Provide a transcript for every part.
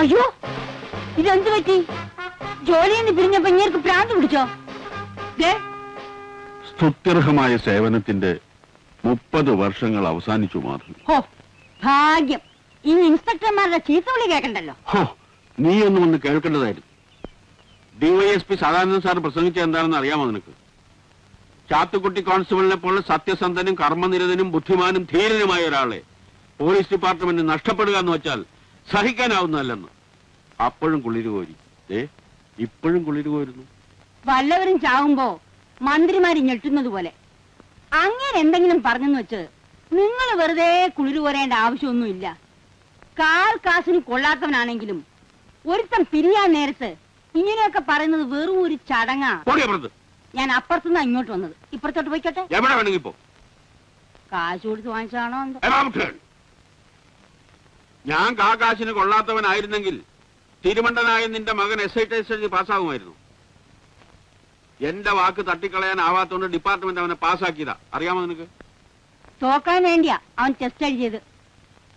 അയ്യോ ഇതെന്ത് പറ്റി? ജോലിയിൽ നിന്ന് പിരിഞ്ഞപ്പോ ഇങ്ങനെ പ്രാന്ത് പിടിച്ചോ? സ്തുത്യർഹമായ സേവനത്തിന്റെ മുപ്പത് വർഷങ്ങൾ അവസാനിച്ചു മാത്രം ഹോ ഭാഗ്യം. ഈ ഇൻസ്പെക്ടർമാരുടെ ചീത്ത വിളി കേൾക്കണ്ടല്ലോ ഹോ ഒന്നും ഒന്ന് കേൾക്കേണ്ടതായിരുന്നു. ഡിവൈഎസ്പി സദാനന്ദൻ സാർ പ്രസംഗിച്ച എന്താണെന്ന് അറിയാമോ നിനക്ക്? ചാത്തുക്കുട്ടി കോൺസ്റ്റബിളിനെ പോലെ സത്യസന്ധനും കർമ്മനിരതനും ബുദ്ധിമാനും ധീരനുമായ ഒരാളെ പോലീസ് ഡിപ്പാർട്ട്മെന്റ് നഷ്ടപ്പെടുക എന്ന് വെച്ചാൽ സഹിക്കാനാവുന്നതല്ലെന്ന്. അപ്പോഴും കുളിര് കോരി. ഏ ഇപ്പോഴും കുളിര് കോരുന്നു. വല്ലവരും ചാവുമ്പോ മന്ത്രിമാര് ഞെട്ടുന്നത് പോലെ. അങ്ങനെ എന്തെങ്കിലും പറഞ്ഞെന്ന് വെച്ച് നിങ്ങൾ വെറുതെ കുളിരു കോരേണ്ട ആവശ്യമൊന്നുമില്ല. കാൽ കാശിന് കൊള്ളാത്തവനാണെങ്കിലും ഒരുത്തൻ പിരിയാൻ നേരത്ത് ഇങ്ങനെയൊക്കെ പറയുന്നത് വെറും ഒരു ചടങ്ങാ. ഞാൻ അപ്പുറത്തുനിന്ന് ഇങ്ങോട്ട് വന്നത്. ഇപ്പുറത്തോട്ട് പോയിക്കോട്ടെ? എവിടെ വേണമെങ്കിൽ പോ. കാശ് കൊടുത്ത് വാങ്ങിച്ചാണോ എന്തോ. ഞാൻ കാകാശിന് കൊള്ളാത്തവനായിരുന്നെങ്കിൽ തിരുമണ്ടനായ നിന്റെ മകൻ എസ് ഐ ടെസ്റ്റ് എഴുതി പാസ്സാകുമായിരുന്നു. എന്റെ വാക്ക് തട്ടിക്കളയാനാവാത്തോണ്ട് ഡിപ്പാർട്ട്മെന്റ് അവനെ പാസ്സാക്കിയതാ. അറിയാമോ നിനക്ക്? തോക്കാൻ വേണ്ടിയാ അവൻ ടെസ്റ്റ് എഴുതിയത്.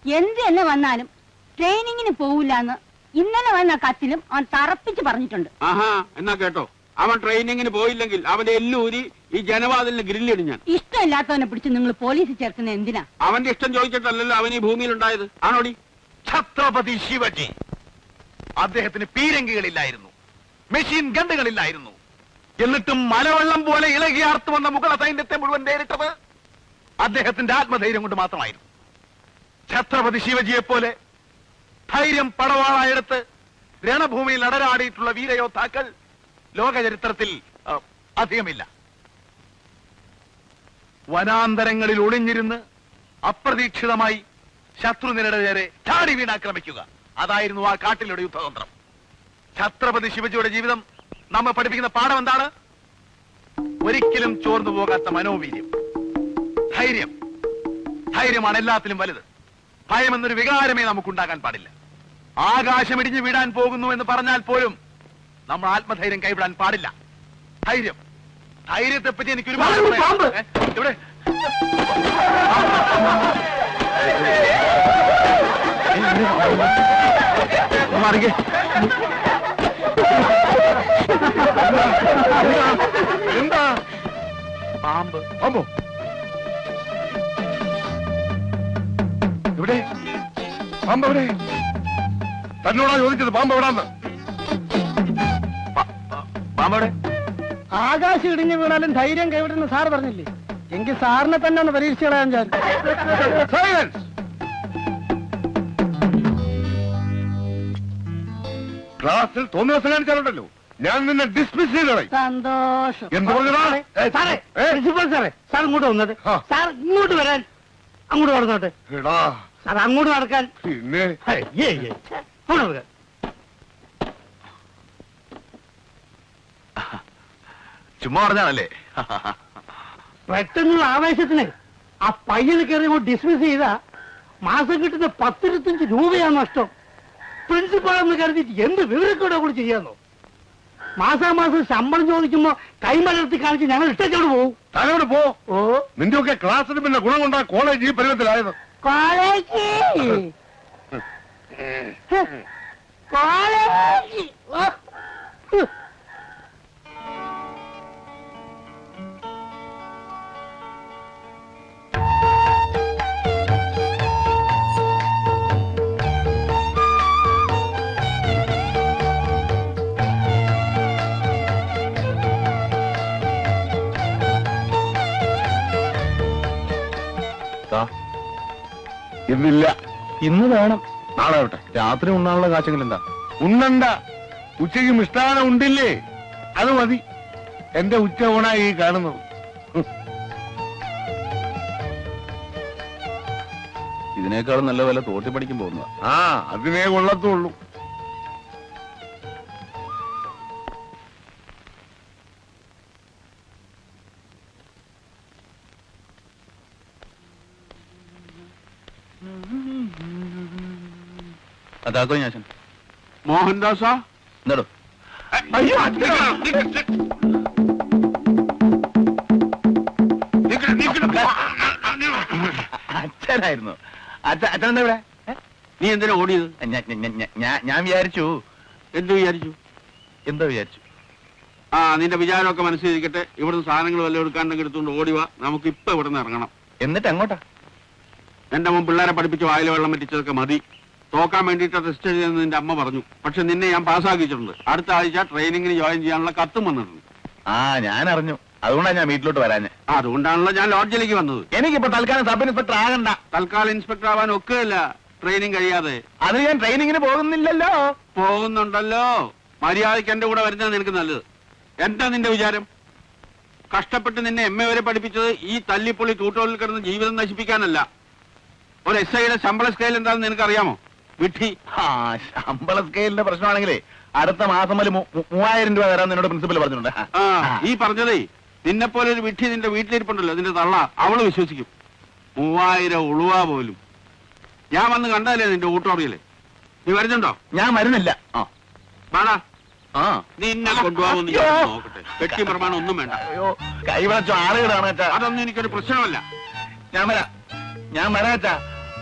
എന്ത് തന്നെ വന്നാലും ട്രെയിനിങ്ങിന് പോവില്ല എന്ന് ഇന്നലെ വന്ന കത്തിലും അവൻ തറപ്പിച്ച് പറഞ്ഞിട്ടുണ്ട്. ആഹാ എന്നാ കേട്ടോ. അവൻ ട്രെയിനിങ്ങിന് പോയില്ലെങ്കിൽ അവന്റെ എല്ലൂരി ഈ ജനവാതിലിന് ഗ്രില്ലിടും ഞാൻ. ഇഷ്ടമില്ലാത്തവനെ പിടിച്ച് നിങ്ങൾ പോലീസിൽ ചേർക്കുന്ന എന്തിനാ? അവന്റെ ഇഷ്ടം ചോദിച്ചിട്ടല്ലല്ലോ അവൻ ഈ ഭൂമിയിൽ ഉണ്ടായത് ആണോടി? ഛത്രപതി ശിവജി. അദ്ദേഹത്തിന് പീരങ്കികളില്ലായിരുന്നു. മെഷീൻ ഗണ്ടുകളില്ലായിരുന്നു. എന്നിട്ടും മലവെള്ളം പോലെ ഇളകിയാർത്തു വന്ന മുഗള സൈന്യത്തെ മുഴുവൻ നേരിട്ടത് അദ്ദേഹത്തിന്റെ ആത്മധൈര്യം കൊണ്ട് മാത്രമായിരുന്നു. ഛത്രപതി ശിവജിയെ പോലെ ധൈര്യം പടവാളായെടുത്ത് രണഭൂമിയിൽ അടരാടിയിട്ടുള്ള വീരയോദ്ധാക്കൾ ലോകചരിത്രത്തിൽ അധികമില്ല. വനാന്തരങ്ങളിൽ ഒളിഞ്ഞിരുന്ന് അപ്രതീക്ഷിതമായി ശത്രുനിരയുടെ നേരെ ചാടി വീണാക്രമിക്കുക. അതായിരുന്നു ആ കാട്ടിലൂടെ യുദ്ധതന്ത്രം. ഛത്രപതി ശിവജിയുടെ ജീവിതം നമ്മെ പഠിപ്പിക്കുന്ന പാഠം എന്താണ്? ഒരിക്കലും ചോർന്നു പോകാത്ത മനോവീര്യം. ധൈര്യം. ധൈര്യമാണ് എല്ലാത്തിലും വലുത്. ഭയം എന്നൊരു വികാരമേ നമുക്കുണ്ടാകാൻ പാടില്ല. ആകാശം ഇടിഞ്ഞു വീഴാൻ പോകുന്നു എന്ന് പറഞ്ഞാൽ പോലും നമ്മൾ ആത്മധൈര്യം കൈവിടാൻ പാടില്ല. ധൈര്യം. ധൈര്യത്തെ പറ്റി എനിക്ക് ഒരുപാട് ഇവിടെ മാറിക്കേ എന്താ പാമ്പ് പാമ്പോ ഇവിടെ പാമ്പ് എവിടെ തന്നോടാ ചോദിച്ചത് പാമ്പ് എവിടാന്ന് പാമ്പവിടെ ആകാശം ഇടിഞ്ഞു വീണാലും ധൈര്യം കൈവിടുന്ന സാർ പറഞ്ഞില്ലേ? എങ്കിൽ സാറിനെ തന്നെ ഒന്ന് പരീക്ഷ കളയാൻ ഞാൻ ക്ലാസ്സിൽ തോന്നിവസം കാണിച്ചാലുണ്ടല്ലോ ഞാൻ നിന്നെ ഡിസ്മിസ് ചെയ്ത് സന്തോഷം. എന്ത് പറഞ്ഞടാ? ഏ, സാറേ ഏ? പ്രിൻസിപ്പൽ സാറേ സാർ ഇങ്ങോട്ട് വന്നത്. ആ. സാർ ഇങ്ങോട്ട് വരാൻ അങ്ങോട്ട് നടന്നോട്ടെ. എടാ. സാർ അങ്ങോട്ട് നടക്കാൻ. പിന്നെ? ഹേ, ഏ, ഏ, ഛെ, അങ്ങോട്ട് നടക്കാൻ ചുമ്മാ പറഞ്ഞാണല്ലേ? പെട്ടെന്നുള്ള ആവേശത്തിന് ആ പയ്യന് കയറി ഡിസ്മിസ് ചെയ്താ മാസം കിട്ടുന്ന പത്തിരുപത്തഞ്ച് രൂപയാണ് നഷ്ടം. പ്രിൻസിപ്പാൾ എന്ന് കരുതിയിട്ട് എന്ത് വിവരക്കൂടെ കൂടി ചെയ്യാന്നോ? മാസാമാസം ശമ്പളം ചോദിക്കുമ്പോ കൈമലർത്തി കാണിച്ച് ഞങ്ങൾ ഇഷ്ടത്തോട് പോകും തലയോട് പോ. ഓ. നിന്റെ ഒക്കെ ക്ലാസ്സിന് പിന്നെ ഗുണം കൊണ്ടാ കോളേജ്. ഈ പരുവത്തിലായത് കോളേജ്. കോളേജ് ഇന്നില്ല. ഇന്ന് വേണം. നാളെ ആവട്ടെ. രാത്രി ഉണ്ണാനുള്ള കാശെങ്കിലും എന്താ? ഉണ്ണണ്ട. ഉച്ചയ്ക്ക് മിഷ്ടാനം ഉണ്ടില്ലേ? അത് മതി. എന്റെ ഉച്ച ഊണായി ഈ കാണുന്നത്. ഇതിനേക്കാളും നല്ല വില തോട്ടി പഠിക്കും പോകുന്നതാ. ആ അതിനേ കൊള്ളത്തുള്ളൂ. അതാക്കോ ഞാൻ മോഹൻദാസാ? എന്താടോ അയ്യോ. അച്ഛനായിരുന്നു. അച്ഛൻ അച്ഛൻ എന്താ ഇവിടെ നീ എന്തിനാ ഓടിയത്? ഞാൻ വിചാരിച്ചു. എന്ത് വിചാരിച്ചു? എന്താ വിചാരിച്ചു. ആ നിന്റെ വിചാരമൊക്കെ മനസ്സിലിരിക്കട്ടെ. ഇവിടുന്ന് സാധനങ്ങൾ വല്ലതും എടുക്കാണ്ടെങ്കിൽ എടുത്തുകൊണ്ട് ഓടിവാ നമുക്ക് ഇപ്പൊ ഇവിടുന്ന് ഇറങ്ങണം. എന്നിട്ട് എങ്ങോട്ടാ എന്റെ മുൻ പിള്ളേരെ പഠിപ്പിച്ച് വായിൽ വെള്ളം പറ്റിച്ചതൊക്കെ മതി. തോക്കാൻ വേണ്ടിയിട്ട് ടെസ്റ്റ് ചെയ്തെന്ന് നിന്റെ അമ്മ പറഞ്ഞു. പക്ഷെ നിന്നെ ഞാൻ പാസ്സാക്കിയിട്ടുണ്ട്. അടുത്ത ആഴ്ച ട്രെയിനിങ്ങിന് ജോയിൻ ചെയ്യാനുള്ള കത്തും വന്നിട്ടുണ്ട്. ആ ഞാൻ അറിഞ്ഞു അതുകൊണ്ടാണ് ഞാൻ വീട്ടിലോട്ട് വരാഞ്ഞ്. അതുകൊണ്ടാണല്ലോ ഞാൻ ലോഡ്ജിലേക്ക് വന്നത്. എനിക്കിപ്പോ തൽക്കാലം സബ് ഇൻസ്പെക്ടർ ആകണ്ട. തൽക്കാലം ഇൻസ്പെക്ടർ ആവാൻ ഒക്കെയല്ല ട്രെയിനിങ് കഴിയാതെ. അത് ഞാൻ ട്രെയിനിങ്ങിന് പോകുന്നില്ലല്ലോ. പോകുന്നുണ്ടല്ലോ. മര്യാദയ്ക്ക് എന്റെ കൂടെ വരുന്നത് നിനക്ക് നല്ലത്. എന്താ നിന്റെ വിചാരം? കഷ്ടപ്പെട്ട് നിന്നെ എം എ വരെ പഠിപ്പിച്ചത് ഈ തല്ലിപ്പൊളി തൂട്ടോളിൽ കിടന്ന് ജീവിതം നശിപ്പിക്കാനല്ല. ഒരു എസ് ഐയുടെ ശമ്പള സ്കെയിൽ എന്താണെന്ന് നിനക്കറിയാമോ? വിട്ടി. ആ ശമ്പള സ്കെയിലിന്റെ പ്രശ്നമാണെങ്കിലേ അടുത്ത മാസം മുതൽ മൂവായിരം രൂപ തരാൻ നിന്നോട് പ്രിൻസിപ്പൽ പറഞ്ഞിട്ടുണ്ട്. ആ ഈ പറഞ്ഞതേ നിന്നെ പോലെ ഒരു വിട്ടി നിന്റെ വീട്ടിലിരിപ്പുണ്ടല്ലോ നിന്റെ തള്ള അവൾ വിശ്വസിക്കും. മൂവായിരം ഉളുവ പോലും. ഞാൻ വന്ന് കണ്ടതല്ലേ നിന്റെ ഊട്ടോറിയല്ലേ നീ വരുന്നുണ്ടോ? ഞാൻ വരുന്നില്ല. ആ. ആ. നിന്നെ ഞാൻ നോക്കട്ടെ. കെട്ടി പ്രമാണം ഒന്നും വേണ്ട. അയ്യോ കൈവളച്ചോ ആളുകളാണ് വെച്ചാ അതൊന്നും എനിക്കൊരു പ്രശ്നമല്ല. ഞാൻ വരാം. ഞാൻ വരാം വെച്ചാ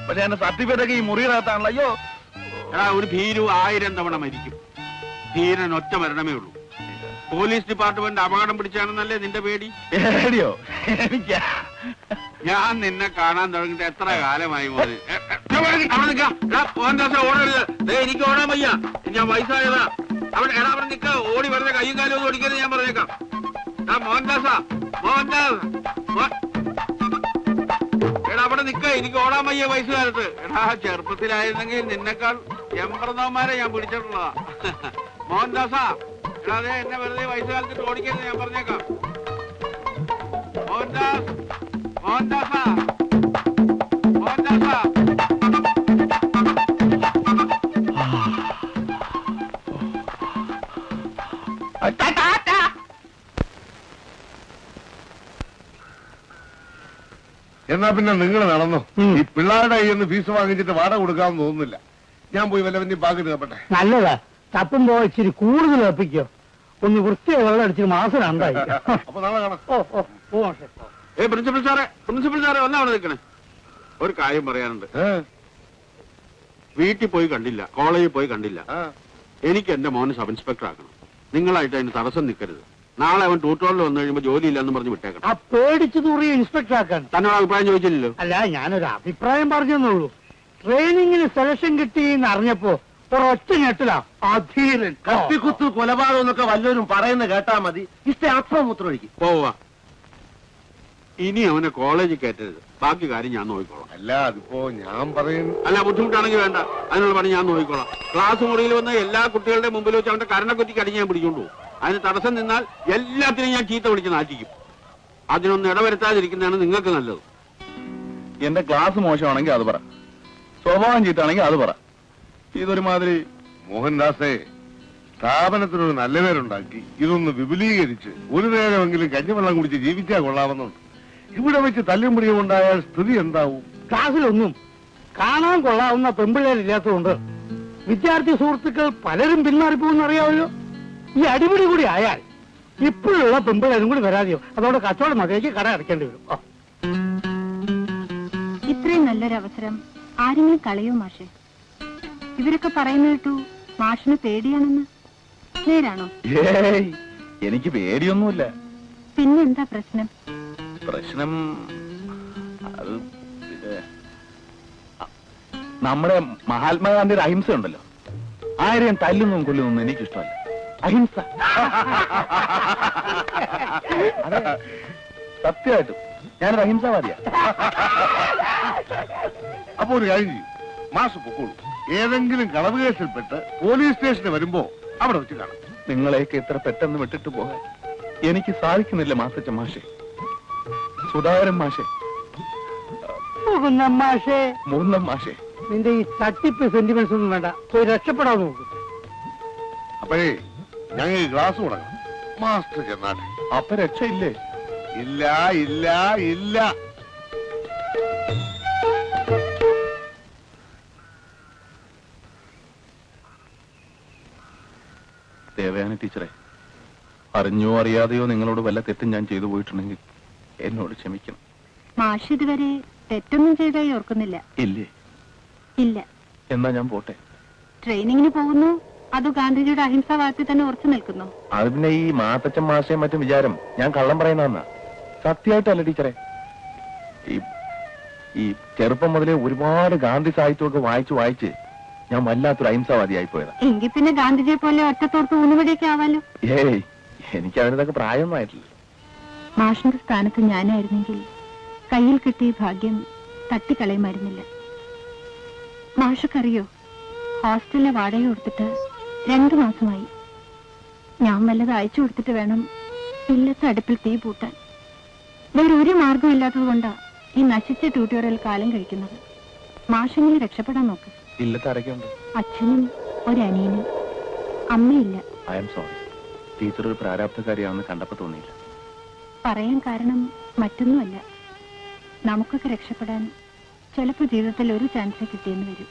പക്ഷെ എന്റെ സർട്ടിഫിക്കറ്റ് ഒക്കെ ഈ മുറിയിനകത്താണല്ലോ. അയ്യോ. എടാ ഒരു ഭീരു ആയിരം തവണ മരിക്കും. ധീരൻ ഒറ്റ മരണമേ ഉള്ളൂ. പോലീസ് ഡിപ്പാർട്ട്മെന്റ് അപകടം പിടിച്ചാണെന്നല്ലേ നിന്റെ പേടി? പേടിയോ? എനിക്ക്. ഞാൻ നിന്നെ കാണാൻ തുടങ്ങിട്ട് എത്ര കാലമായി മോനെ? ഓടരുത്. എനിക്ക് ഓടാൻ വയ്യ. ഞാൻ വയസ്സായതാ. അവിടെ എടാ അവിടെ നിക്ക. ഓടി വെറുതെ കയ്യും കാലും ഒന്നും ഓടിക്കരുത് ഞാൻ പറഞ്ഞേക്കാം. മോഹൻദാസാ മോഹൻദാസ് അവിടെ നിക്ക എനിക്ക് ഓടാൻ വയ്യ വയസ്സുകാലത്ത്. എടാ ചെറുപ്പത്തിലായിരുന്നെങ്കിൽ നിന്നെക്കാൾ എൺപറന്നവന്മാരെ ഞാൻ പിടിച്ചിട്ടുള്ളതാ. മോഹൻദാസാ എടാ അതെ എന്നെ വെറുതെ വയസ്സുകാലത്ത് ഓടിക്കരുത് ഞാൻ പറഞ്ഞേക്കാം. മോഹൻദാസാ മോഹൻദാസാ. എന്നാ പിന്നെ നിങ്ങൾ നടന്നു? ഈ പിള്ളേരുടെ കയ്യിൽ നിന്ന് ഫീസ് വാങ്ങിച്ചിട്ട് വാടക കൊടുക്കാമെന്ന് തോന്നുന്നില്ല. ഞാൻ പോയി വല്ലവന്റെ പാക്ക് കപ്പട്ടെ നല്ലതാ. തപ്പുമ്പോ ഇച്ചിരി കൂടുതൽ തപ്പിക്കോ ഒന്ന് വൃത്തിയായി വെള്ളം അടിച്ചിട്ട് മാസം രണ്ടായി. അപ്പൊ നാളെ കാണാം. ഓ ഓ. ഏ പ്രിൻസിപ്പൽ സാറേ പ്രിൻസിപ്പൽ സാറേ ഒന്നാ അവിടെ നിൽക്കണേ. ഒരു കാര്യം പറയാനുണ്ട്? വീട്ടിൽ പോയി കണ്ടില്ല കോളേജിൽ പോയി കണ്ടില്ല. എനിക്ക് എന്റെ മോനെ സബ് ഇൻസ്പെക്ടർ ആക്കണം. നിങ്ങളായിട്ട് അതിന് തടസ്സം നിൽക്കരുത്. നാളെ അവൻ ട്യൂട്ടോറിൽ വന്നു കഴിയുമ്പോൾ ജോലിയില്ലെന്ന് പറഞ്ഞു വിട്ടേക്കണം. ആ പേടിച്ചു തൂറിയ ഇൻസ്പെക്ടർ ആക്കാൻ തന്നെ അഭിപ്രായം ചോദിച്ചില്ലല്ലോ. അല്ല ഞാനൊരു അഭിപ്രായം പറഞ്ഞെന്നുള്ളൂ ട്രെയിനിങ്ങിന് സെലക്ഷൻ കിട്ടി എന്ന് അറിഞ്ഞപ്പോ ഒരൊറ്റ ഞെട്ടിലാ. അധീരൻ കത്തിക്കുത്ത് കൊലപാതകം എന്നൊക്കെ വല്ലവരും പറയുന്ന കേട്ടാ മതി. ഇഷ്ട അപ്പം മൂത്രമൊഴിക്കും. പോവാ. ഇനി അവനെ കോളേജിൽ കയറ്റരുത്. ബാക്കി കാര്യം ഞാൻ നോക്കിക്കോളാം. അല്ല അതിപ്പോ ഞാൻ പറയുന്നു അല്ല ബുദ്ധിമുട്ടാണെങ്കിൽ വേണ്ട. അതിനുള്ള പണി ഞാൻ നോക്കിക്കോളാം. ക്ലാസ് മുറിയിൽ വന്ന എല്ലാ കുട്ടികളുടെ മുമ്പിൽ വെച്ച് അവന്റെ കരണക്കുറ്റിക്ക് അടിഞ്ഞ് ഞാൻ പിടിച്ചോണ്ടു പോകും. അതിന് തടസ്സം നിന്നാൽ എല്ലാത്തിനും ഞാൻ ചീത്ത വിളിച്ച് നാറ്റിക്കും. അതിനൊന്നും ഇടവരുത്താതിരിക്കുന്നതാണ് നിങ്ങൾക്ക് നല്ലത്. എന്റെ ക്ലാസ് മോശമാണെങ്കിൽ അത് പറ. സ്വഭാവം ചീത്താണെങ്കിൽ അത് പറ. ഇതൊരുമാതിരി മോഹൻദാസേ സ്ഥാപനത്തിനൊരു നല്ല പേരുണ്ടാക്കി. ഇതൊന്ന് വിപുലീകരിച്ച് ഒരു നേരമെങ്കിലും കഞ്ഞിവെള്ളം കുടിച്ച് ജീവിച്ചാൽ കൊള്ളാമെന്നുണ്ട്. ഇവിടെ വെച്ച് തല്ലും പിടിയും ഉണ്ടായാൽ സ്ഥിതി എന്താവും? ക്ലാസ്സിലൊന്നും കാണാൻ കൊള്ളാവുന്ന പെമ്പിള്ളേരില്ലാത്തതുകൊണ്ട് വിദ്യാർത്ഥി സുഹൃത്തുക്കൾ പലരും പിന്മാറിപ്പോ അറിയാമല്ലോ. ഈ അടിപിടി കൂടി ആയാൽ ഇപ്പോഴുള്ള പെമ്പിള്ളേരും കൂടി വരാതെയോ? അതോടെ കച്ചവടം മതിയേക്ക് കട അടയ്ക്കേണ്ടി വരും. ഓ. ഇത്രയും നല്ലൊരു അവസരം ആരെങ്കിലും കളയോ മാഷെ? ഇവരൊക്കെ പറയുന്ന കേട്ടു മാഷിന് പേടിയാണെന്ന്. നേരാണോ? ഏയ് എനിക്ക് പേടിയൊന്നുമില്ല. പിന്നെന്താ പ്രശ്നം? പ്രശ്നം അത് ഇത്, അ- നമ്മുടെ മഹാത്മാഗാന്ധിയുടെ അഹിംസ ഉണ്ടല്ലോ ആരെയും തല്ലുന്നും കൊല്ലുന്നൊന്നും എനിക്കിഷ്ടമല്ല. അഹിംസ. സത്യമായിട്ടും. ഞാനൊരു അഹിംസാവാദിയാ. അപ്പൊ ഒരു കാര്യം ചെയ്യും. മാസ് പൊക്കോളൂ. ഏതെങ്കിലും കളവ് കേസിൽപ്പെട്ട് പോലീസ് സ്റ്റേഷന് വരുമ്പോ അവിടെ വെച്ച് കാണാം. നിങ്ങളെയൊക്കെ ഇത്ര പെട്ടെന്ന് വിട്ടിട്ട് പോകാൻ എനിക്ക് സാധിക്കുന്നില്ല മാസച്ച മാഷെ. സുധാകരൻ മാഷെ. പോകുന്ന മാഷേ. മൂന്നം മാഷെ. നിന്റെ ഈ തട്ടിപ്പ് സെന്റിമെന്റ്സ് ഒന്നും വേണ്ട. പോയി രക്ഷപ്പെടാൻ നോക്കും. അപ്പോഴേ ഞങ്ങൾ ക്ലാസ് തുടങ്ങാം മാസ്റ്റർ ചെന്നാട്ടെ. അപ്പൊ രക്ഷയില്ലേ? ഇല്ല ഇല്ല ഇല്ല. ദേവയാനി ടീച്ചറെ അറിഞ്ഞോ അറിയാതെയോ നിങ്ങളോട് വല്ല തെറ്റും ഞാൻ ചെയ്തു പോയിട്ടുണ്ടെങ്കിൽ എന്നോട് ക്ഷമിക്കണം. മാഷ് ഇതുവരെ തെറ്റൊന്നും ചെയ്തായി ഓർക്കുന്നില്ല. ഇല്ലേ? ഇല്ല. എന്നാ ഞാൻ പോട്ടെ. ട്രെയിനിങ്ങിന് പോകുന്നു. അതോ ഗാന്ധിജിയുടെ അഹിംസാവാദത്തിൽ തന്നെ ഉറച്ചു നിൽക്കുന്നു. അത് പിന്നെ ഈ മാത്തച്ഛൻ മാഷയും മറ്റും വിചാരം. ഞാൻ കള്ളം പറയുന്ന സത്യമായിട്ടല്ല ടീച്ചറെ. ഈ ഈ ചെറുപ്പം മുതലേ ഒരുപാട് ഗാന്ധി സാഹിത്യമൊക്കെ വായിച്ചു വായിച്ച് ഞാൻ വല്ലാത്തൊരു അഹിംസാവാദിയായി പോയതാ. എങ്കിൽ പിന്നെ ഗാന്ധിജിയെ പോലെ ഒറ്റത്തോർത്ത് ഊന്നുവടിയൊക്കെ ആവാലോ? ഏയ് എനിക്ക് അവനതൊക്കെ പ്രായമൊന്നും ആയിട്ടില്ല മാഷിന്റെ സ്ഥാനത്ത് ഞാനായിരുന്നെങ്കിൽ കയ്യിൽ കിട്ടിയ ഭാഗ്യം തട്ടിക്കളയുമായിരുന്നില്ല മാഷക്കറിയോ? ഹോസ്റ്റലിലെ വാടക കൊടുത്തിട്ട് രണ്ടു മാസമായി. ഞാൻ വല്ലത് അയച്ചു കൊടുത്തിട്ട് വേണം ഇല്ലത്തെ അടുപ്പിൽ തീ പൂട്ടാൻ. വേറെ ഒരു മാർഗം ഇല്ലാത്തത് കൊണ്ടാ ഈ നശിച്ച ട്യൂട്ടോറിയൽ കാലം കഴിക്കുന്നത്. മാഷെങ്കിലും രക്ഷപ്പെടാൻ നോക്ക്. അച്ഛനും ഒരനിയനും. അമ്മയില്ല. ഐ എം സോറി ടീച്ചർ ഒരു പ്രാരാബ്ധക്കാരിയാണെന്ന് കണ്ടപ്പോ തോന്നിയില്ല. പറയാൻ കാരണം മറ്റൊന്നുമല്ല. നമുക്കൊക്കെ രക്ഷപ്പെടാൻ ചിലപ്പോൾ ജീവിതത്തിൽ ഒരു ചാൻസ് കിട്ടിയെന്ന് വരും.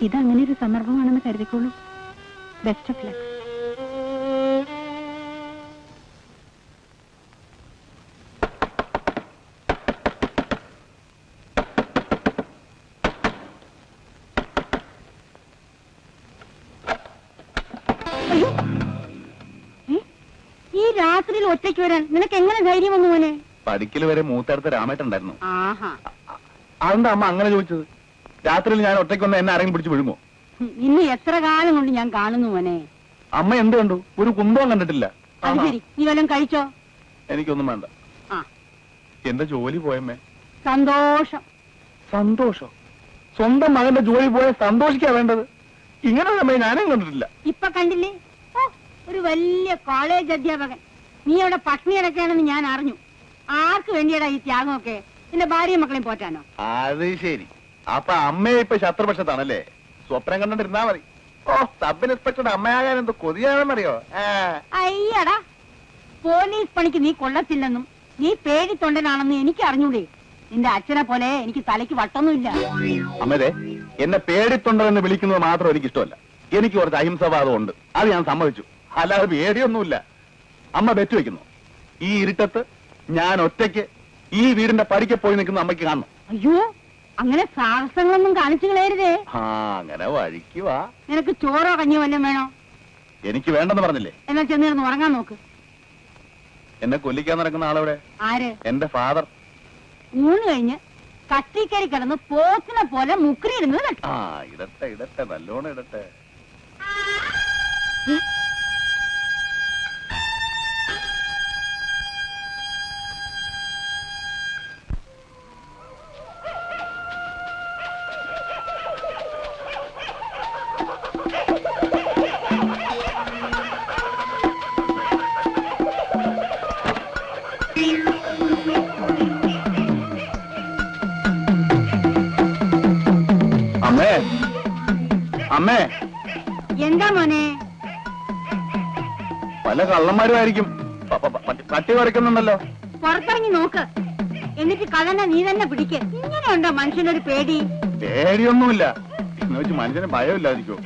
ഇതങ്ങനെ ഒരു സന്ദർഭമാണെന്ന് കരുതിക്കോളൂ. ബെസ്റ്റ് ഓഫ് ലക്ക് ഈ രാത്രിയിൽ ഒറ്റയ്ക്ക് വരാൻ നിനക്ക് എങ്ങനെ ധൈര്യം വന്നു മോനെ? പഠിക്കൽ വരെ മൂത്തടുത്ത് രാമേട്ടുണ്ടായിരുന്നു ആഹാ. അതെന്താ അമ്മ അങ്ങനെ ചോദിച്ചത്? രാത്രിയിൽ ഞാൻ ഒറ്റയ്ക്ക് വന്ന് എന്നെ ആരെങ്കിലും പിടിച്ച് വിഴുങ്ങോ ഉം, ഇന്ന് എത്ര കാലം കൊണ്ട് ഞാൻ കാണുന്നു മോനെ? അമ്മ എന്ത് കണ്ടു? ഒരു കുന്തവും കണ്ടിട്ടില്ല. അത് ശരി. നീ വല്ലതും കഴിച്ചോ? എനിക്കൊന്നും വേണ്ട. ആ. എന്റെ ജോലി പോയമ്മേ സന്തോഷം. സന്തോഷം? സ്വന്തം മകന്റെ ജോലി പോയ സന്തോഷിക്കാ വേണ്ടത്. ഇങ്ങനെ ഒരു അമ്മയെ ഞാനും കണ്ടിട്ടില്ല. ഇപ്പൊ കണ്ടില്ലേ? ഓ ഒരു വലിയ കോളേജ് അധ്യാപകൻ. നീ അവിടെ പട്ടിണി കിടക്കുകയാണെന്ന് ഞാൻ അറിഞ്ഞു. ആർക്ക് വേണ്ടിയടാ ഈ ത്യാഗമൊക്കെ? നിന്റെ ഭാര്യയും മക്കളെയും പോറ്റാനോ? അത് ശരി. അപ്പൊ അമ്മയെ ഇപ്പൊ ശത്രുപക്ഷത്താണല്ലേ? സ്വപ്നം കണ്ടിരുന്നാ മതി. ഓ സബ് ഇൻസ്പെക്ടറുടെ അമ്മയാകാൻ എന്തോ കൊതിയാണെന്നറിയോ. അയ്യടാ പോലീസ് പണിക്ക് നീ കൊള്ളത്തില്ലെന്നും നീ പേടിത്തൊണ്ടനാണെന്നും എനിക്ക് അറിഞ്ഞൂടെ. നിന്റെ അച്ഛനെ പോലെ എനിക്ക് തലയ്ക്ക് വട്ടൊന്നുമില്ല. അമ്മേ എന്നെ പേടിത്തൊണ്ടെന്ന് വിളിക്കുന്നത് മാത്രം എനിക്ക് ഇഷ്ടമല്ല എനിക്ക് കുറച്ച് അഹിംസവാദം ഉണ്ട്. അത് ഞാൻ സമ്മതിച്ചു. അല്ലാതെ പേടിയൊന്നുമില്ല. അമ്മ ബെറ്റ് വെക്കുന്നു. ഈ ഇരുട്ടത്ത് ഞാൻ ഒറ്റയ്ക്ക് ഈ വീടിന്റെ പടിക്ക് പോയി നിൽക്കുന്ന അമ്മയ്ക്ക് കാണണം. അയ്യോ അങ്ങനെ സാഹസങ്ങളൊന്നും കാണിച്ചു കളയരുതേ. ആ അങ്ങനെ വഴിക്കുവാ നിനക്ക് ചോറോ കഞ്ഞി വല്ലതും വേണോ? എനിക്ക് വേണ്ടെന്ന് പറഞ്ഞില്ലേ? എന്നാ ചെന്നിരുന്ന് ഉറങ്ങാൻ നോക്ക്. എന്നെ കൊല്ലിക്കാൻ നടക്കുന്ന ആളെവിടെ? ആര്? എന്റെ ഫാദർ. ഊണ് കഴിഞ്ഞ് കത്തിക്കരി കിടന്ന് പോത്തിനെ പോലെ മുക്കറിയിടുന്നത് ഇടുന്നത് ആ ഇടട്ടെ ഇടട്ടെ നല്ലോണം ഇടട്ടെ. അമ്മേ. അമ്മേ. എന്താ മോനെ? പല കള്ളന്മാരുമായിരിക്കും. പ- പ- പ- പട്ടി പറിക്കുന്നുണ്ടല്ലോ പുറത്തിറങ്ങി നോക്ക്. എന്നിട്ട് കള്ളനെ നീ തന്നെ പിടിക്ക്. ഇങ്ങനെയുണ്ടോ മനുഷ്യനൊരു പേടി? പേടിയൊന്നുമില്ല. എന്ന് വെച്ച് മനുഷ്യന് ഭയമില്ലാതിരിക്കോ